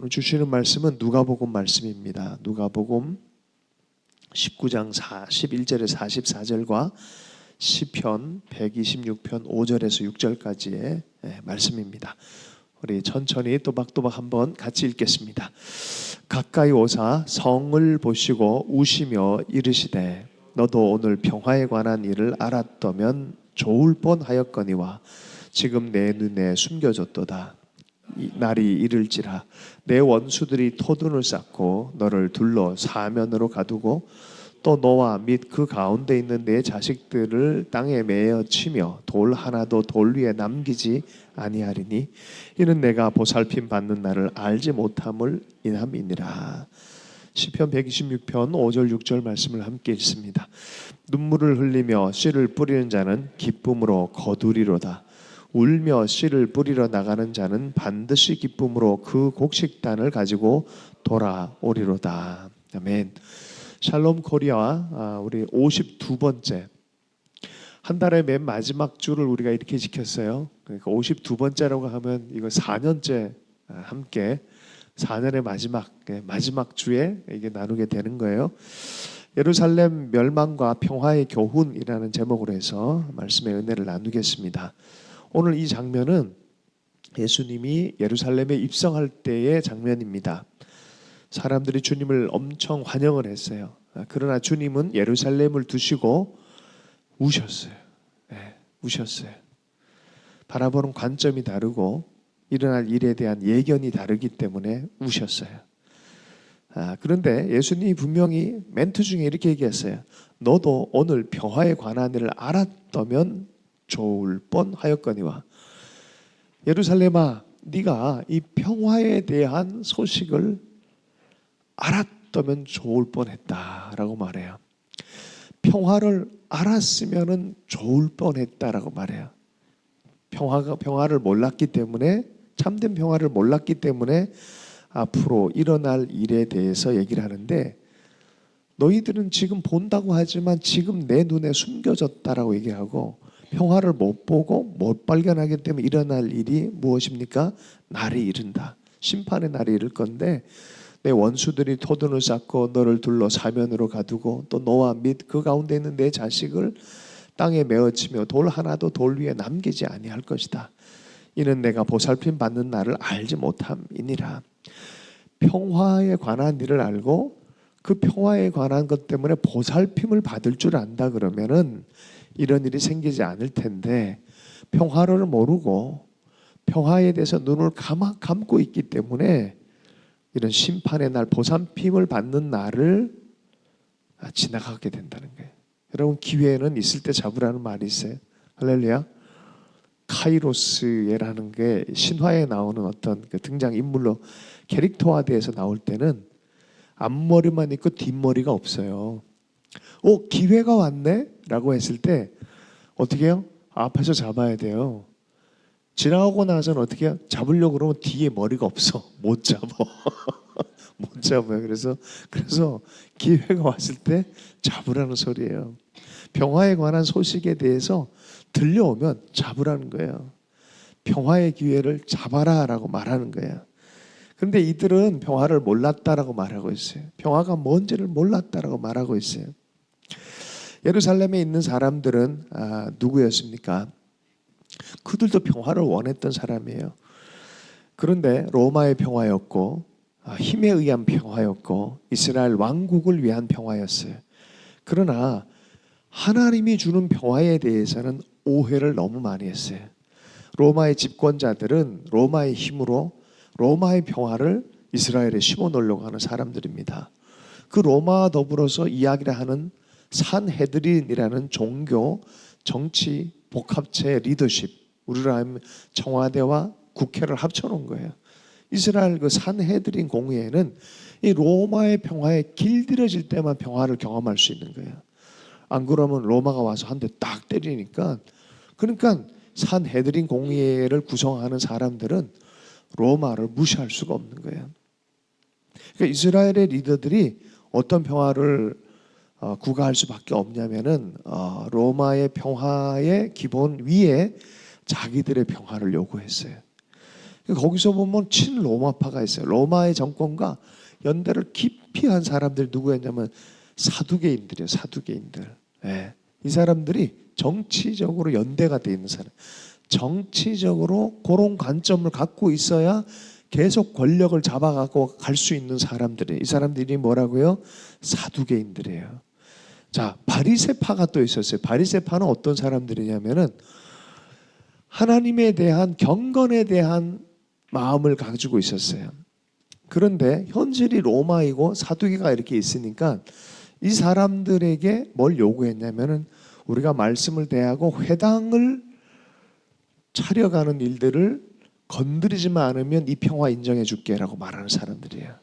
오늘 주시는 말씀은 누가복음 말씀입니다. 누가복음 19장 41절에 44절과 시편 126편 5절에서 6절까지의 예, 말씀입니다. 우리 천천히 또박또박 한번 같이 읽겠습니다. 가까이 오사 성을 보시고 우시며 이르시되 너도 오늘 평화에 관한 일을 알았더면 좋을 뻔하였거니와 지금 내 눈에 숨겨졌도다. 이 날이 이를지라 내 원수들이 토둔을 쌓고 너를 둘러 사면으로 가두고 또 너와 및 그 가운데 있는 내 자식들을 땅에 매어 치며 돌 하나도 돌 위에 남기지 아니하리니 이는 내가 보살핌 받는 날을 알지 못함을 인함이니라. 시편 126편 5절 6절 말씀을 함께 읽습니다. 눈물을 흘리며 씨를 뿌리는 자는 기쁨으로 거두리로다. 울며 씨를 뿌리러 나가는 자는 반드시 기쁨으로 그 곡식단을 가지고 돌아오리로다. 아멘. 샬롬 코리아 아, 우리 52번째 한 달의 맨 마지막 주를 우리가 이렇게 지켰어요. 그러니까 52번째라고 하면 이거 4년째 아, 함께 4년의 마지막 예, 마지막 주에 이게 나누게 되는 거예요. 예루살렘 멸망과 평화의 교훈이라는 제목으로 해서 말씀의 은혜를 나누겠습니다. 오늘 이 장면은 예수님이 예루살렘에 입성할 때의 장면입니다. 사람들이 주님을 엄청 환영을 했어요. 아, 그러나 주님은 예루살렘을 두시고 우셨어요. 네, 우셨어요. 바라보는 관점이 다르고 일어날 일에 대한 예견이 다르기 때문에 우셨어요. 아, 그런데 예수님이 분명히 멘트 중에 이렇게 얘기했어요. 너도 오늘 평화에 관한 일을 알았다면 좋을 뻔하였거니와 예루살렘아 네가 이 평화에 대한 소식을 알았다면 좋을 뻔했다라고 말해요. 평화를 알았으면은 좋을 뻔했다라고 말해요. 평화가 평화를 몰랐기 때문에 참된 평화를 몰랐기 때문에 앞으로 일어날 일에 대해서 얘기를 하는데 너희들은 지금 본다고 하지만 지금 내 눈에 숨겨졌다라고 얘기하고 평화를 못 보고 못 발견하기 때문에 일어날 일이 무엇입니까? 날이 이른다. 심판의 날이 이를 건데 내 원수들이 토둔을 쌓고 너를 둘러 사면으로 가두고 또 너와 및 그 가운데 있는 내 자식을 땅에 메어치며 돌 하나도 돌 위에 남기지 아니할 것이다. 이는 내가 보살핌 받는 날을 알지 못함이니라. 평화에 관한 일을 알고 그 평화에 관한 것 때문에 보살핌을 받을 줄 안다 그러면은 이런 일이 생기지 않을 텐데 평화를 모르고 평화에 대해서 눈을 감아, 감고 있기 때문에 이런 심판의 날 보살핌을 받는 날을 지나가게 된다는 거예요. 여러분 기회는 있을 때 잡으라는 말이 있어요. 할렐루야. 카이로스라는 게 신화에 나오는 어떤 그 등장 인물로 캐릭터화돼서 나올 때는 앞머리만 있고 뒷머리가 없어요. 오 기회가 왔네 라고 했을 때 어떻게 해요? 앞에서 잡아야 돼요. 지나가고 나서는 어떻게 해요? 잡으려고 그러면 뒤에 머리가 없어 못 잡아 못 잡아요. 그래서 그래서 기회가 왔을 때 잡으라는 소리예요. 평화에 관한 소식에 대해서 들려오면 잡으라는 거예요. 평화의 기회를 잡아라 라고 말하는 거예요. 그런데 이들은 평화를 몰랐다라고 말하고 있어요. 평화가 뭔지를 몰랐다라고 말하고 있어요. 예루살렘에 있는 사람들은 아, 누구였습니까? 그들도 평화를 원했던 사람이에요. 그런데 로마의 평화였고 아, 힘에 의한 평화였고 이스라엘 왕국을 위한 평화였어요. 그러나 하나님이 주는 평화에 대해서는 오해를 너무 많이 했어요. 로마의 집권자들은 로마의 힘으로 로마의 평화를 이스라엘에 심어 놓으려고 하는 사람들입니다. 그 로마와 더불어서 이야기를 하는 산헤드린이라는 종교, 정치, 복합체 리더십, 우리로 하면 청와대와 국회를 합쳐놓은 거예요. 이스라엘 그 산헤드린 공회에는 이 로마의 평화에 길들여질 때만 평화를 경험할 수 있는 거예요. 안 그러면 로마가 와서 한 대 딱 때리니까 그러니까 산헤드린 공회를 구성하는 사람들은 로마를 무시할 수가 없는 거예요. 그러니까 이스라엘의 리더들이 어떤 평화를 어, 구가할 수밖에 없냐면은 어, 로마의 평화의 기본 위에 자기들의 평화를 요구했어요. 거기서 보면 친로마파가 있어요. 로마의 정권과 연대를 깊이 한 사람들이 누구였냐면 사두개인들이에요. 사두개인들. 예. 이 사람들이 정치적으로 연대가 돼 있는 사람. 정치적으로 그런 관점을 갖고 있어야 계속 권력을 잡아가고 갈 수 있는 사람들이 이 사람들이 뭐라고요? 사두개인들이에요. 자 바리세파가 또 있었어요. 바리세파는 어떤 사람들이냐면은 하나님에 대한 경건에 대한 마음을 가지고 있었어요. 그런데 현실이 로마이고 사두개가 이렇게 있으니까 이 사람들에게 뭘 요구했냐면은 우리가 말씀을 대하고 회당을 차려가는 일들을 건드리지만 않으면 이 평화 인정해 줄게라고 말하는 사람들이에요.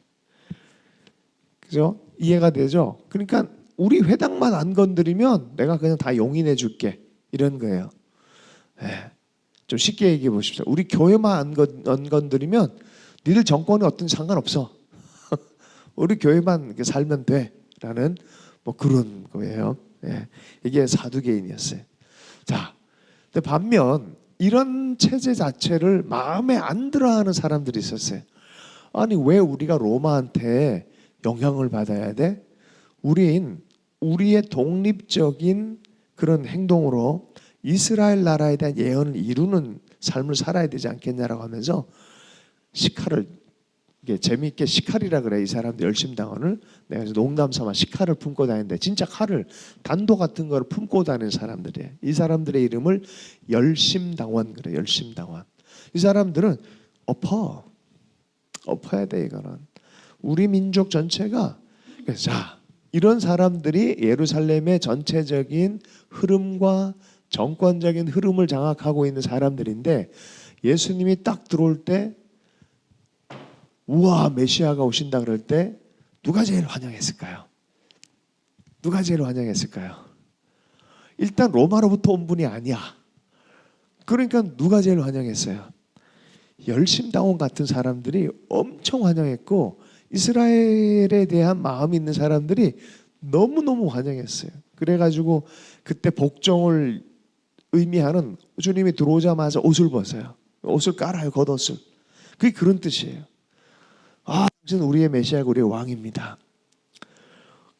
그죠? 이해가 되죠? 그러니까 우리 회당만 안 건드리면 내가 그냥 다 용인해 줄게 이런 거예요. 예. 좀 쉽게 얘기해 보십시오. 우리 교회만 안, 건, 안 건드리면 니들 정권이 어떤 상관없어. 우리 교회만 살면 돼라는 뭐 그런 거예요. 예. 이게 사두개인이었어요. 자, 근데 반면 이런 체제 자체를 마음에 안 들어하는 사람들이 있었어요. 아니 왜 우리가 로마한테 영향을 받아야 돼? 우린 우리의 독립적인 그런 행동으로 이스라엘 나라에 대한 예언을 이루는 삶을 살아야 되지 않겠냐라고 하면서 시카를 이게 재미있게 시칼이라 그래 이 사람들 열심당원을 내가 농담 삼아 시칼을 품고 다니는데 진짜 칼을 단도 같은 걸 품고 다니는 사람들이에요. 이 사람들의 이름을 열심당원 그래 열심당원. 이 사람들은 엎어 엎어야 돼 이거는 우리 민족 전체가 그래서 자 이런 사람들이 예루살렘의 전체적인 흐름과 정권적인 흐름을 장악하고 있는 사람들인데 예수님이 딱 들어올 때 우와 메시아가 오신다 그럴 때 누가 제일 환영했을까요? 누가 제일 환영했을까요? 일단 로마로부터 온 분이 아니야. 그러니까 누가 제일 환영했어요? 열심당원 같은 사람들이 엄청 환영했고 이스라엘에 대한 마음이 있는 사람들이 너무너무 환영했어요. 그래가지고 그때 복종을 의미하는 주님이 들어오자마자 옷을 벗어요. 옷을 깔아요, 겉옷을. 그게 그런 뜻이에요. 아, 당신 우리의 메시아고 우리의 왕입니다.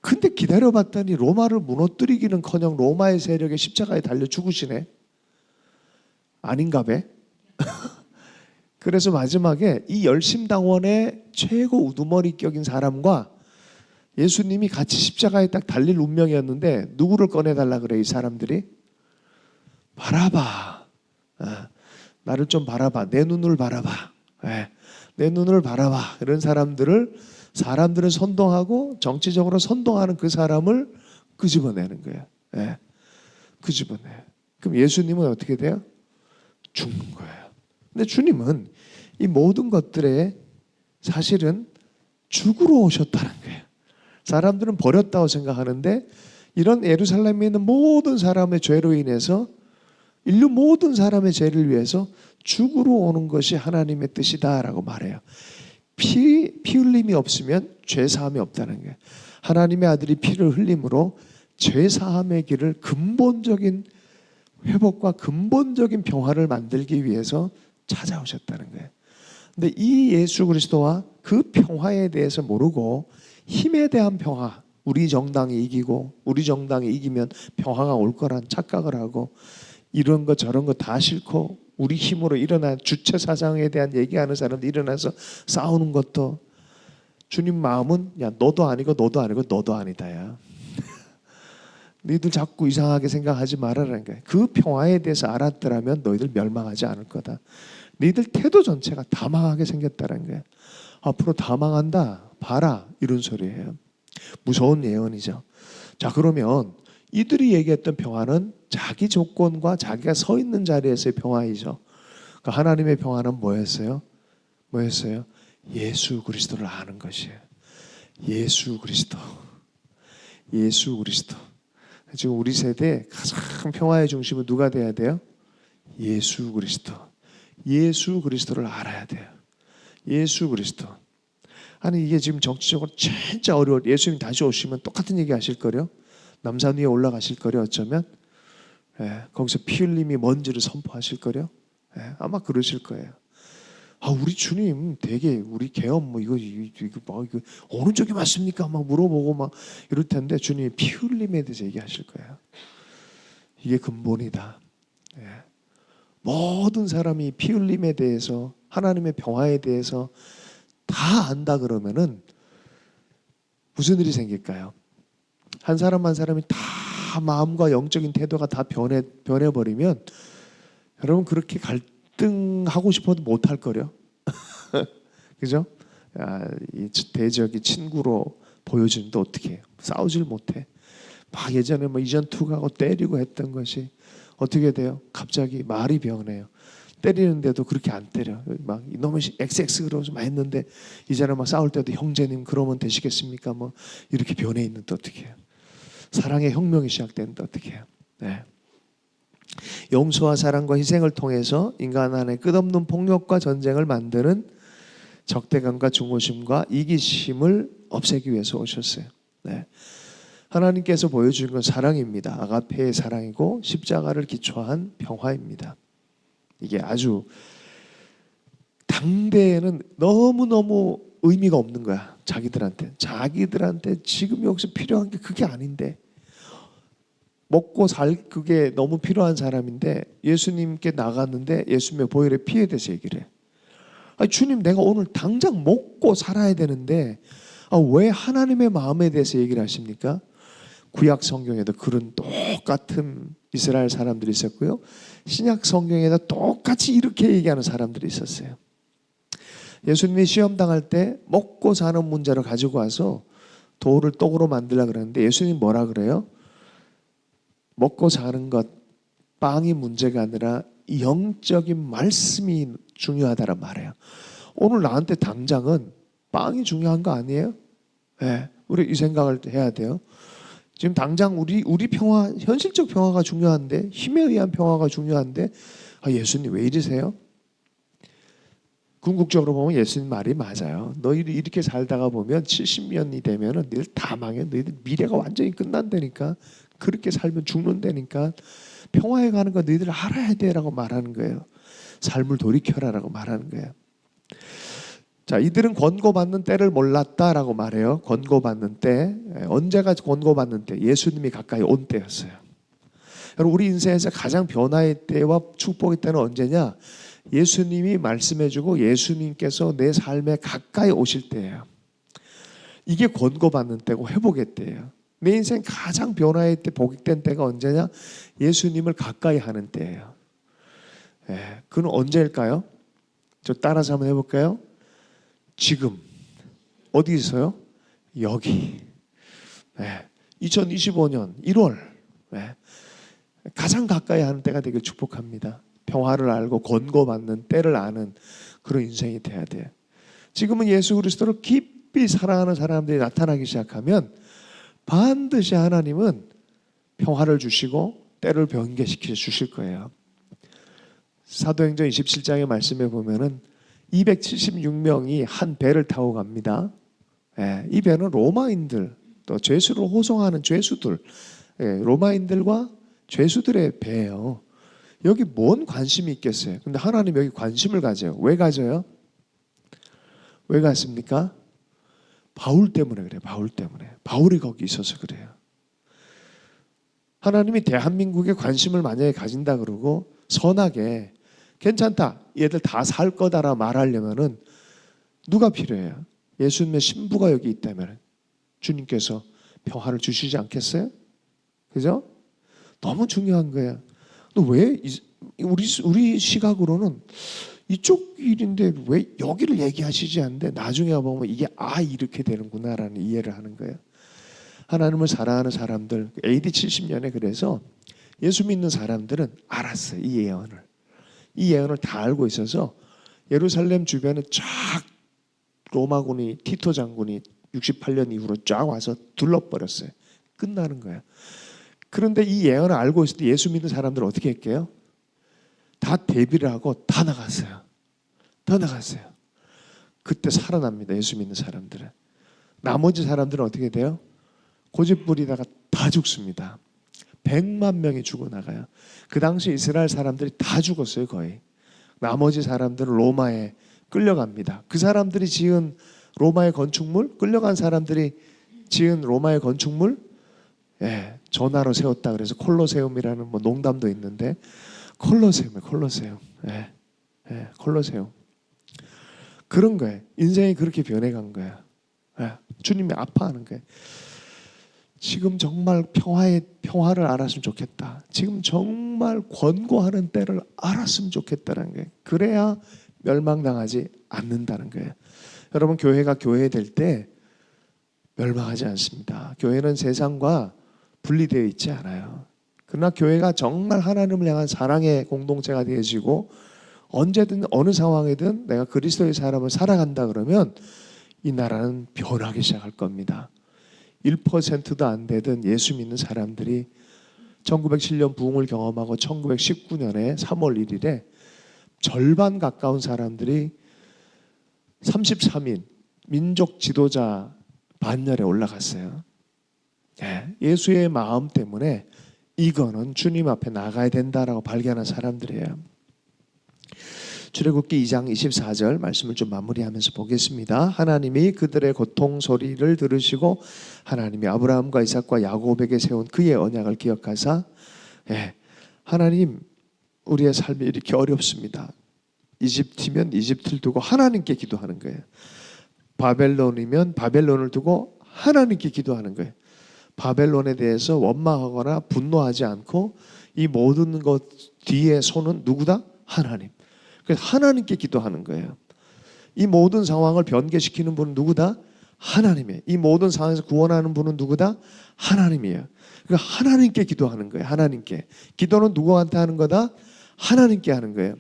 근데 기다려봤더니 로마를 무너뜨리기는 커녕 로마의 세력에 십자가에 달려 죽으시네. 아닌가 배? 그래서 마지막에 이 열심당원의 최고 우두머리 격인 사람과 예수님이 같이 십자가에 딱 달릴 운명이었는데 누구를 꺼내달라 그래 이 사람들이? 바라봐. 아, 나를 좀 바라봐. 내 눈을 바라봐. 예, 내 눈을 바라봐. 이런 사람들을 사람들을 선동하고 정치적으로 선동하는 그 사람을 끄집어내는 거예요. 예, 끄집어내. 그럼 예수님은 어떻게 돼요? 죽는 거예요. 근데 주님은 이 모든 것들에 사실은 죽으러 오셨다는 거예요. 사람들은 버렸다고 생각하는데 이런 예루살렘에 있는 모든 사람의 죄로 인해서 인류 모든 사람의 죄를 위해서 죽으러 오는 것이 하나님의 뜻이다라고 말해요. 피, 피 흘림이 없으면 죄 사함이 없다는 거예요. 하나님의 아들이 피를 흘림으로 죄 사함의 길을 근본적인 회복과 근본적인 평화를 만들기 위해서 찾아오셨다는 거예요. 근데 이 예수 그리스도와 그 평화에 대해서 모르고 힘에 대한 평화, 우리 정당이 이기고 우리 정당이 이기면 평화가 올 거란 착각을 하고 이런 거 저런 거 다 싫고 우리 힘으로 일어난 주체 사상에 대한 얘기하는 사람들 일어나서 싸우는 것도 주님 마음은 야 너도 아니고 너도 아니고 너도 아니다야. 너희들 자꾸 이상하게 생각하지 말아라는 거야. 그 평화에 대해서 알았더라면 너희들 멸망하지 않을 거다. 너희들 태도 전체가 다 망하게 생겼다는 거야. 앞으로 다 망한다. 봐라. 이런 소리예요. 무서운 예언이죠. 자, 그러면 이들이 얘기했던 평화는 자기 조건과 자기가 서 있는 자리에서의 평화이죠. 그 하나님의 평화는 뭐였어요? 뭐였어요? 예수 그리스도를 아는 것이에요. 예수 그리스도. 예수 그리스도. 지금 우리 세대 가장 평화의 중심은 누가 돼야 돼요? 예수 그리스도. 예수 그리스도를 알아야 돼요. 예수 그리스도. 아니 이게 지금 정치적으로 진짜 어려워. 예수님 다시 오시면 똑같은 얘기 하실 거요. 남산 위에 올라가실 거요. 어쩌면 예, 거기서 피 흘림이 뭔지를 선포하실 거요. 예, 아마 그러실 거예요. 아 우리 주님 되게 우리 개엄 뭐 이거 이거, 이거 뭐 이거 어느 쪽이 맞습니까? 막 물어보고 막 이럴 텐데 주님이 피 흘림에 대해서 얘기하실 거예요. 이게 근본이다. 예. 모든 사람이 피 흘림에 대해서 하나님의 평화에 대해서 다 안다 그러면은 무슨 일이 생길까요? 한 사람 한 사람이 다 마음과 영적인 태도가 다 변해 변해 버리면 여러분 그렇게 갈등하고 싶어도 못 할 거려. 그죠? 야, 이 대적이 친구로 보여주는데 어떻게 해요? 싸우질 못해. 막 예전에 뭐 이전 투가고 때리고 했던 것이 어떻게 돼요? 갑자기 말이 변해요. 때리는데도 그렇게 안 때려. 막 이놈의 XX 그러면서 막 했는데 이제는 막 싸울 때도 형제님 그러면 되시겠습니까? 뭐 이렇게 변해 있는데 어떻게 해요? 사랑의 혁명이 시작되는데 어떻게 해요? 네. 용서와 사랑과 희생을 통해서 인간 안에 끝없는 폭력과 전쟁을 만드는 적대감과 중호심과 이기심을 없애기 위해서 오셨어요. 네. 하나님께서 보여주신 건 사랑입니다. 아가페의 사랑이고 십자가를 기초한 평화입니다. 이게 아주 당대에는 너무너무 의미가 없는 거야. 자기들한테. 자기들한테 지금 여기서 필요한 게 그게 아닌데 먹고 살 그게 너무 필요한 사람인데 예수님께 나갔는데 예수님의 보혈의 피에 대해서 얘기를 해. 아니, 주님 내가 오늘 당장 먹고 살아야 되는데 아, 왜 하나님의 마음에 대해서 얘기를 하십니까? 구약 성경에도 그런 똑같은 이스라엘 사람들이 있었고요. 신약 성경에도 똑같이 이렇게 얘기하는 사람들이 있었어요. 예수님이 시험 당할 때 먹고 사는 문제를 가지고 와서 돌을 떡으로 만들라 그러는데 예수님 뭐라 그래요? 먹고 사는 것 빵이 문제가 아니라 영적인 말씀이 중요하다란 말이에요. 오늘 나한테 당장은 빵이 중요한 거 아니에요? 네, 우리 이 생각을 해야 돼요. 지금 당장 우리 우리 평화 현실적 평화가 중요한데 힘에 의한 평화가 중요한데 아, 예수님 왜 이러세요? 궁극적으로 보면 예수님 말이 맞아요. 너희들 이렇게 살다가 보면 70년이 되면은 너희들 다 망해. 너희들 미래가 완전히 끝난다니까. 그렇게 살면 죽는다니까. 평화에 가는 거 너희들 알아야 돼라고 말하는 거예요. 삶을 돌이켜라라고 말하는 거예요. 자, 이들은 권고받는 때를 몰랐다라고 말해요. 권고받는 때 예, 언제가 권고받는 때? 예수님이 가까이 온 때였어요. 여러분 우리 인생에서 가장 변화의 때와 축복의 때는 언제냐? 예수님이 말씀해주고 예수님께서 내 삶에 가까이 오실 때예요. 이게 권고받는 때고 회복의 때예요. 내 인생 가장 변화의 때, 복익된 때가 언제냐? 예수님을 가까이 하는 때예요. 예, 그건 언제일까요? 저 따라서 한번 해볼까요? 지금 어디 있어요? 여기. 예, 2025년 1월 예, 가장 가까이 하는 때가 되길 축복합니다. 평화를 알고 권고받는 때를 아는 그런 인생이 돼야 돼요. 지금은 예수 그리스도를 깊이 사랑하는 사람들이 나타나기 시작하면 반드시 하나님은 평화를 주시고 때를 변개시켜 주실 거예요. 사도행전 27장의 말씀에 보면은 276명이 한 배를 타고 갑니다. 예, 이 배는 로마인들 또 죄수를 호송하는 죄수들, 예, 로마인들과 죄수들의 배예요. 여기 뭔 관심이 있겠어요? 근데 하나님 여기 관심을 가져요. 왜 가져요? 왜 갔습니까? 바울 때문에 그래요. 바울 때문에. 바울이 거기 있어서 그래요. 하나님이 대한민국에 관심을 만약에 가진다 그러고 선하게 괜찮다. 얘들 다 살 거다라 말하려면은 누가 필요해요? 예수님의 신부가 여기 있다면 주님께서 평화를 주시지 않겠어요? 그죠? 너무 중요한 거예요. 왜 우리 우리 시각으로는 이쪽 일인데 왜 여기를 얘기하시지 않는데 나중에 보면 이게 아 이렇게 되는구나라는 이해를 하는 거예요. 하나님을 사랑하는 사람들 AD 70년에 그래서 예수 믿는 사람들은 알았어요 이 예언을 이 예언을 다 알고 있어서 예루살렘 주변에 쫙 로마군이 티토 장군이 68년 이후로 쫙 와서 둘러버렸어요. 끝나는 거야. 그런데 이 예언을 알고 있을 때 예수 믿는 사람들은 어떻게 했게요? 다 대비를 하고 다 나갔어요. 다 나갔어요. 그때 살아납니다. 예수 믿는 사람들은. 나머지 사람들은 어떻게 돼요? 고집 부리다가 다 죽습니다. 100만 명이 죽어나가요. 그 당시 이스라엘 사람들이 다 죽었어요, 거의. 나머지 사람들은 로마에 끌려갑니다. 그 사람들이 지은 로마의 건축물, 끌려간 사람들이 지은 로마의 건축물, 예, 전화로 세웠다 그래서 콜로세움이라는 뭐 농담도 있는데 콜로세움이 콜로세움, 예, 예, 콜로세움 그런 거예요. 인생이 그렇게 변해간 거야. 예, 주님이 아파하는 거예요. 지금 정말 평화의 평화를 알았으면 좋겠다. 지금 정말 권고하는 때를 알았으면 좋겠다는 거예요. 그래야 멸망당하지 않는다는 거예요. 여러분 교회가 교회 될 때 멸망하지 않습니다. 교회는 세상과 분리되어 있지 않아요. 그러나 교회가 정말 하나님을 향한 사랑의 공동체가 되어지고 언제든 어느 상황이든 내가 그리스도의 사람을 살아간다 그러면 이 나라는 변하기 시작할 겁니다. 1%도 안 되던 예수 믿는 사람들이 1907년 부흥을 경험하고 1919년에 3월 1일에 절반 가까운 사람들이 33인 민족 지도자 반열에 올라갔어요. 예, 예수의 마음 때문에 이거는 주님 앞에 나가야 된다라고 발견한 사람들이에요. 출애굽기 2장 24절 말씀을 좀 마무리하면서 보겠습니다. 하나님이 그들의 고통 소리를 들으시고 하나님이 아브라함과 이삭과 야곱에게 세운 그의 언약을 기억하사 예, 하나님 우리의 삶이 이렇게 어렵습니다. 이집트면 이집트를 두고 하나님께 기도하는 거예요. 바벨론이면 바벨론을 두고 하나님께 기도하는 거예요. 바벨론에 대해서 원망하거나 분노하지 않고 이 모든 것 뒤에 손은 누구다? 하나님. 그래서 하나님께 기도하는 거예요. 이 모든 상황을 변개시키는 분은 누구다? 하나님이에요. 이 모든 상황에서 구원하는 분은 누구다? 하나님이에요. 그러니까 하나님께 기도하는 거예요. 하나님께. 기도는 누구한테 하는 거다? 하나님께 하는 거예요.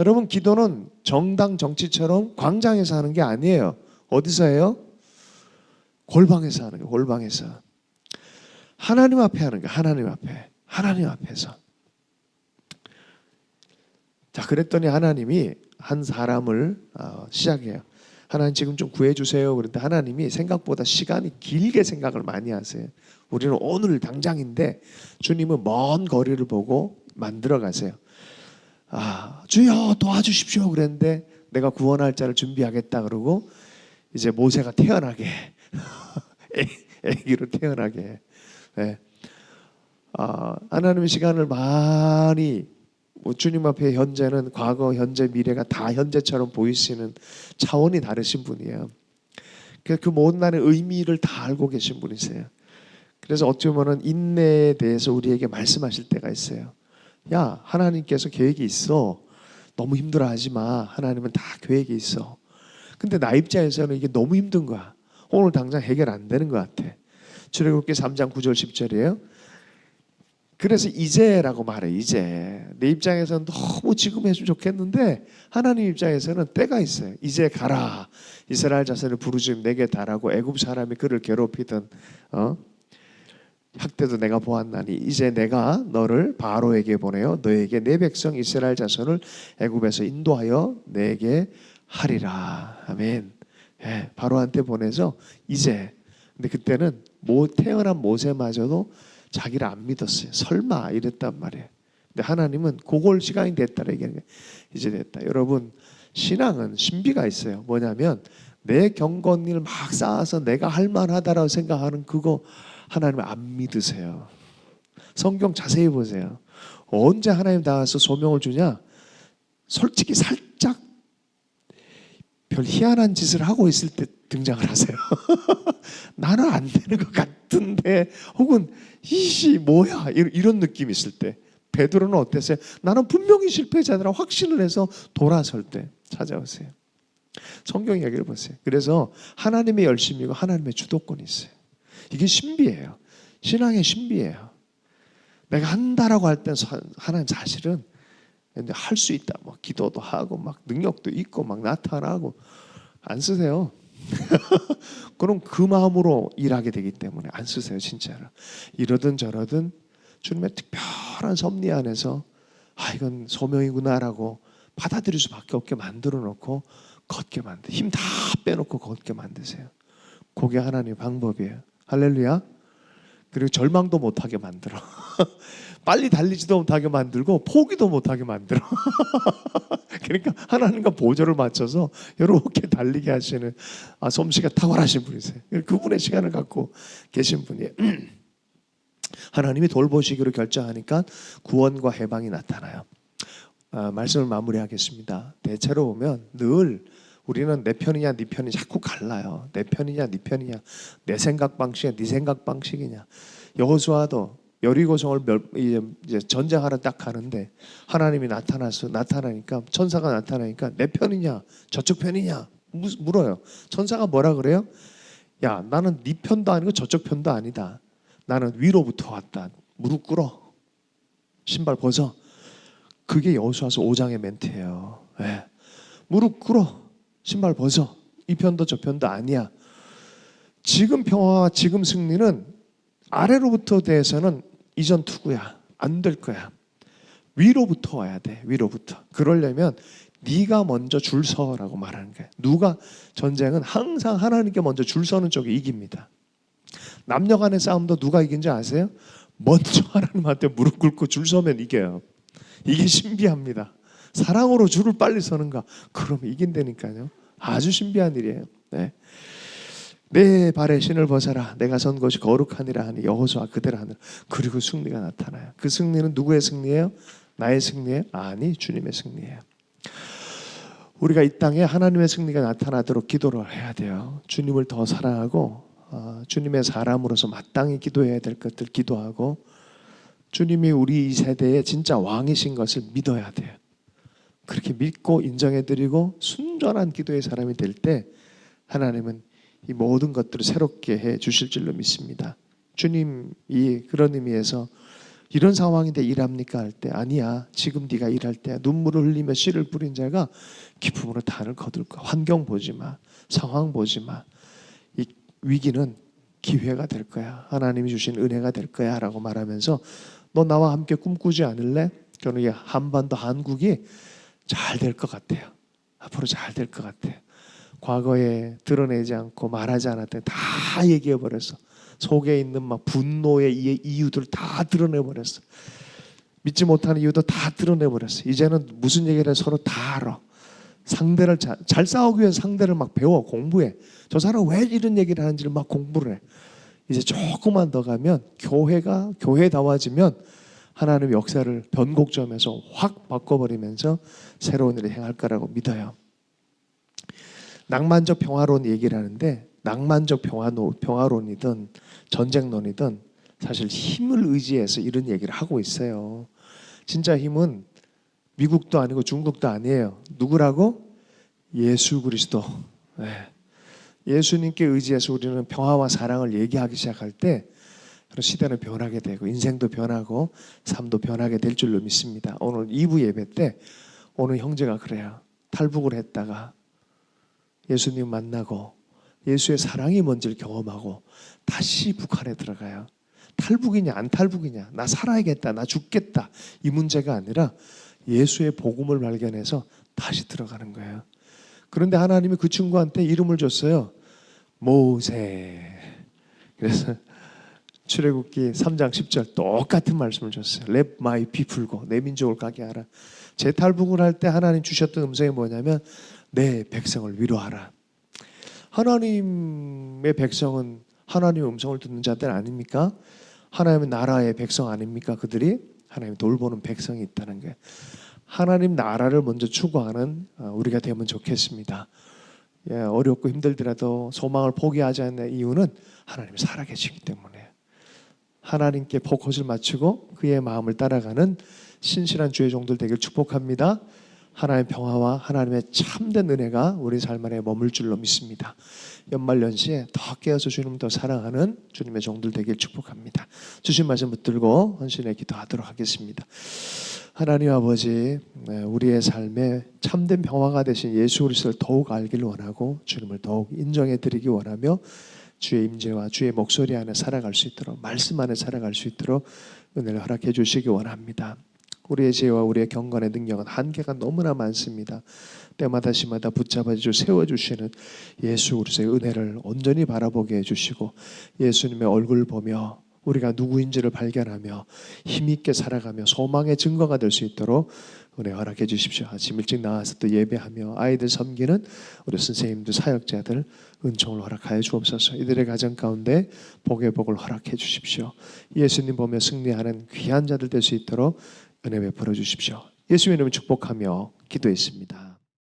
여러분 기도는 정당 정치처럼 광장에서 하는 게 아니에요. 어디서 해요? 골방에서 하는 거예요. 골방에서. 하나님 앞에 하는 거예요. 하나님 앞에. 하나님 앞에서. 자, 그랬더니 하나님이 한 사람을 어, 시작해요. 하나님 지금 좀 구해주세요. 그런데 하나님이 생각보다 시간이 길게 생각을 많이 하세요. 우리는 오늘 당장인데 주님은 먼 거리를 보고 만들어 가세요. 아, 주여 도와주십시오. 그랬는데 내가 구원할 자를 준비하겠다 그러고 이제 모세가 태어나게 애기로 태어나게. 네. 아, 하나님의 시간을 많이 뭐 주님 앞에 현재는 과거, 현재, 미래가 다 현재처럼 보이시는 차원이 다르신 분이에요. 그, 그 모든 날의 의미를 다 알고 계신 분이세요. 그래서 어찌 보면 인내에 대해서 우리에게 말씀하실 때가 있어요. 야, 하나님께서 계획이 있어. 너무 힘들어 하지 마. 하나님은 다 계획이 있어. 근데 나 입장에서는 이게 너무 힘든 거야. 오늘 당장 해결 안 되는 것 같아. 출애굽기 3장 9절 10절이에요. 그래서 이제라고 말해 이제 내 입장에서는 너무 지금 해주면 좋겠는데 하나님 입장에서는 때가 있어요. 이제 가라 이스라엘 자손을 부르짖음 내게 달하고 애굽 사람이 그를 괴롭히던 어? 학대도 내가 보았나니 이제 내가 너를 바로에게 보내어 너에게 내 백성 이스라엘 자손을 애굽에서 인도하여 내게 하리라 아멘. 예, 바로한테 보내서 이제 근데 그때는 모 태어난 모세마저도 자기를 안 믿었어요. 설마 이랬단 말이에요. 근데 하나님은 그걸 시간이 됐다라 얘기하는 거예요. 이제 됐다. 여러분 신앙은 신비가 있어요. 뭐냐면 내 경건일 막 쌓아서 내가 할 만하다라고 생각하는 그거 하나님 안 믿으세요. 성경 자세히 보세요. 언제 하나님 나와서 소명을 주냐? 솔직히 살짝 별 희한한 짓을 하고 있을 때 등장을 하세요. 나는 안 되는 것 같은데 혹은 이씨 뭐야 이런 느낌이 있을 때 베드로는 어땠어요? 나는 분명히 실패자들아 확신을 해서 돌아설 때 찾아오세요. 성경 이야기를 보세요. 그래서 하나님의 열심이고 하나님의 주도권이 있어요. 이게 신비예요. 신앙의 신비예요. 내가 한다라고 할때 하나님 사실은 할 수 있다. 뭐 기도도 하고 막 능력도 있고 막 나타나고 안 쓰세요. 그럼 그 마음으로 일하게 되기 때문에 안 쓰세요, 진짜로. 이러든 저러든 주님의 특별한 섭리 안에서 아 이건 소명이구나라고 받아들일 수밖에 없게 만들어 놓고 걷게 만드. 힘 다 빼놓고 걷게 만드세요. 그게 하나님의 방법이에요. 할렐루야. 그리고 절망도 못하게 만들어. 빨리 달리지도 못하게 만들고 포기도 못하게 만들어. 그러니까 하나님과 보조를 맞춰서 이렇게 달리게 하시는 아, 솜씨가 탁월하신 분이세요. 그분의 시간을 갖고 계신 분이에요. 하나님이 돌보시기로 결정하니까 구원과 해방이 나타나요. 아, 말씀을 마무리하겠습니다. 대체로 보면 늘 우리는 내 편이냐 네 편이 자꾸 갈라요. 내 편이냐 네 편이냐 내 생각 방식이냐 네 생각 방식이냐 여호수아도 여리고성을 멸, 이제, 이제 전쟁하러 딱 가는데 하나님이 나타나서 나타나니까 천사가 나타나니까 내 편이냐 저쪽 편이냐 무- 물어요. 천사가 뭐라 그래요? 야 나는 네 편도 아니고 저쪽 편도 아니다. 나는 위로부터 왔다. 무릎 꿇어. 신발 벗어. 그게 여호수아서 5장의 멘트예요. 예. 무릎 꿇어. 신발 벗어. 이 편도 저 편도 아니야. 지금 평화와 지금 승리는 아래로부터 대해서는 이전 투구야. 안 될 거야. 위로부터 와야 돼. 위로부터. 그러려면 네가 먼저 줄 서라고 말하는 거야. 누가 전쟁은 항상 하나님께 먼저 줄 서는 쪽이 이깁니다. 남녀 간의 싸움도 누가 이긴지 아세요? 먼저 하나님한테 무릎 꿇고 줄 서면 이겨요. 이게 신비합니다. 사랑으로 줄을 빨리 서는가? 그럼 이긴다니까요. 아주 신비한 일이에요. 네. 내 발에 신을 벗어라. 내가 선 곳이 거룩하니라 하니 여호수아 그대로 하늘. 그리고 승리가 나타나요. 그 승리는 누구의 승리예요? 나의 승리예요? 아니, 주님의 승리예요. 우리가 이 땅에 하나님의 승리가 나타나도록 기도를 해야 돼요. 주님을 더 사랑하고 어, 주님의 사람으로서 마땅히 기도해야 될 것들 기도하고 주님이 우리 이 세대의 진짜 왕이신 것을 믿어야 돼요. 그렇게 믿고 인정해드리고 순전한 기도의 사람이 될 때 하나님은 이 모든 것들을 새롭게 해 주실 줄로 믿습니다. 주님이 그런 의미에서 이런 상황인데 일합니까? 할 때 아니야. 지금 네가 일할 때 눈물을 흘리며 씨를 뿌린 자가 기쁨으로 단을 거둘 거. 환경 보지 마. 상황 보지 마이 위기는 기회가 될 거야. 하나님이 주신 은혜가 될 거야라고 말하면서 너 나와 함께 꿈꾸지 않을래? 저는 이 한반도 한국이 잘 될 것 같아요. 앞으로 잘 될 것 같아요 과거에 드러내지 않고 말하지 않았더니 다 얘기해 버렸어 속에 있는 막 분노의 이- 이유들을 다 드러내 버렸어. 믿지 못하는 이유도 다 드러내 버렸어. 이제는 무슨 얘기를 해 서로 다 알아. 상대를 자, 잘 싸우기 위해 상대를 막 배워 공부해. 저 사람 왜 이런 얘기를 하는지를 막 공부를 해. 이제 조금만 더 가면 교회가 교회다워지면 하나님 역사를 변곡점에서 확 바꿔버리면서 새로운 일을 행할 거라고 믿어요. 낭만적 평화론 얘기를 하는데 낭만적 평화노, 평화론이든 전쟁론이든 사실 힘을 의지해서 이런 얘기를 하고 있어요. 진짜 힘은 미국도 아니고 중국도 아니에요. 누구라고? 예수 그리스도. 네. 예수님께 의지해서 우리는 평화와 사랑을 얘기하기 시작할 때 시대는 변하게 되고 인생도 변하고 삶도 변하게 될 줄로 믿습니다. 오늘 2부 예배 때 오늘 형제가 그래요. 탈북을 했다가 예수님 만나고 예수의 사랑이 뭔지를 경험하고 다시 북한에 들어가요. 탈북이냐 안 탈북이냐 나 살아야겠다 나 죽겠다 이 문제가 아니라 예수의 복음을 발견해서 다시 들어가는 거예요. 그런데 하나님이 그 친구한테 이름을 줬어요. 모세. 그래서 출애굽기 3장 10절 똑같은 말씀을 줬어요. My people go. 내 민족을 가게 하라. 재탈북을 할 때 하나님 주셨던 음성이 뭐냐면 내 백성을 위로하라. 하나님의 백성은 하나님의 음성을 듣는 자들 아닙니까? 하나님의 나라의 백성 아닙니까? 그들이 하나님 돌보는 백성이 있다는 게 하나님 나라를 먼저 추구하는 어, 우리가 되면 좋겠습니다. 예, 어렵고 힘들더라도 소망을 포기하지 않는 이유는 하나님이 살아계시기 때문에 하나님께 포커스를 맞추고 그의 마음을 따라가는 신실한 주의 종들 되길 축복합니다. 하나님의 평화와 하나님의 참된 은혜가 우리 삶 안에 머물 줄로 믿습니다. 연말 연시에 더 깨어서 주님을 더 사랑하는 주님의 종들 되길 축복합니다. 주신 말씀 붙들고 헌신의 기도하도록 하겠습니다. 하나님 아버지, 네, 우리의 삶에 참된 평화가 되신 예수 그리스도를 더욱 알기를 원하고 주님을 더욱 인정해 드리기 원하며 주의 임재와 주의 목소리 안에 살아갈 수 있도록 말씀 안에 살아갈 수 있도록 은혜를 허락해 주시기 원합니다. 우리의 지혜와 우리의 경건의 능력은 한계가 너무나 많습니다. 때마다 시마다 붙잡아 주 세워 주시는 예수 그리스도의 은혜를 온전히 바라보게 해 주시고 예수님의 얼굴을 보며 우리가 누구인지를 발견하며 힘있게 살아가며 소망의 증거가 될 수 있도록 은혜 허락해 주십시오. 아침 일찍 나와서 또 예배하며 아이들 섬기는 우리 선생님들 사역자들 은총을 허락하여 주옵소서. 이들의 가정 가운데 복의 복을 허락해 주십시오. 예수님 보며 승리하는 귀한 자들 될 수 있도록 은혜 베풀어 주십시오. 예수님 이름을 축복하며 기도했습니다.